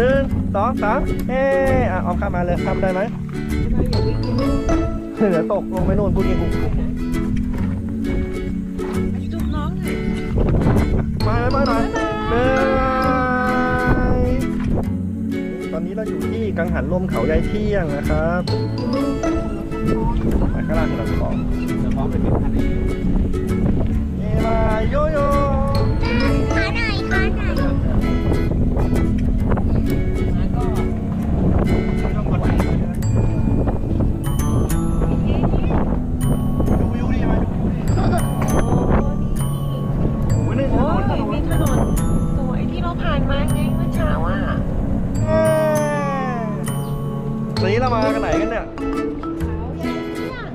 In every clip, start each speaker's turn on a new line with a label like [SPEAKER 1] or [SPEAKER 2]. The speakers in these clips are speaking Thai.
[SPEAKER 1] หนึ่งสองสามเอ๊ะอะเอาข้ามมาเลยข้ามได้ไหม
[SPEAKER 2] เราอย่าวิ่งกินลูก
[SPEAKER 1] เดี๋ยวตกลงไปนู่นพูดงี้กู
[SPEAKER 2] จุ๊บน้องหน่อย
[SPEAKER 1] มาไหมมาหน่อยตอนนี้เราอยู่ที่กังหันลมเขายายเที่ยงนะครับไปข้างล่างกันเราจะบอก
[SPEAKER 3] จะพร้อมเป็นพันเนี่
[SPEAKER 1] ถ
[SPEAKER 2] โอ้
[SPEAKER 1] นนถ
[SPEAKER 2] ย
[SPEAKER 1] นน
[SPEAKER 2] นี่ถนนสวยที่เราผ่านมาไงเมื่อเช้าอะ
[SPEAKER 1] เอ้ยตอนนี้เรามากันไหนกันเนี่ย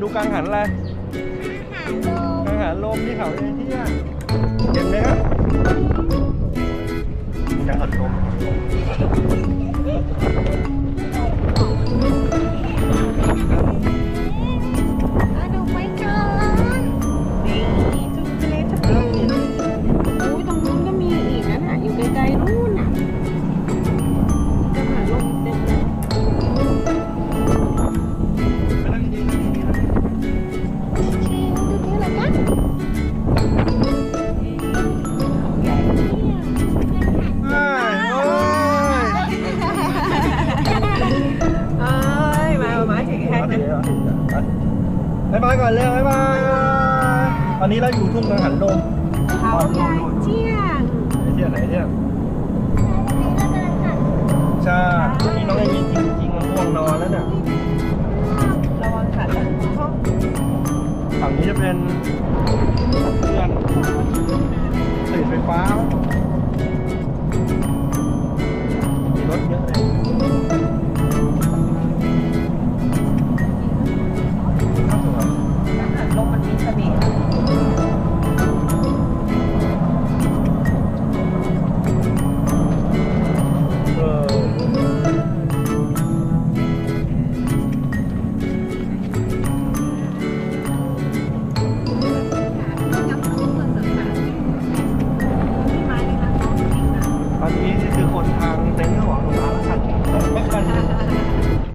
[SPEAKER 1] ดูกังหันอะไร
[SPEAKER 4] ขาลม
[SPEAKER 1] กังหันลมที่เขายายเที่ยงเห็นไหมครับ
[SPEAKER 2] บาย
[SPEAKER 1] บาก่อนเร็วบายบายตอนนี้เราอยู่ทุ่งกังหันลม
[SPEAKER 2] เขาใหญ่เที่ยง
[SPEAKER 1] เที่ยงไหนเที่ยงใช่ที่น้องไอ้ยิงจริงๆมันง่วงนอนแล้วน่ะ
[SPEAKER 2] ระวังขาด
[SPEAKER 1] ฝั่งนี้จะเป็นเพื่อน
[SPEAKER 2] สื
[SPEAKER 1] ่อไฟฟ้า 好了，好了，
[SPEAKER 2] 好，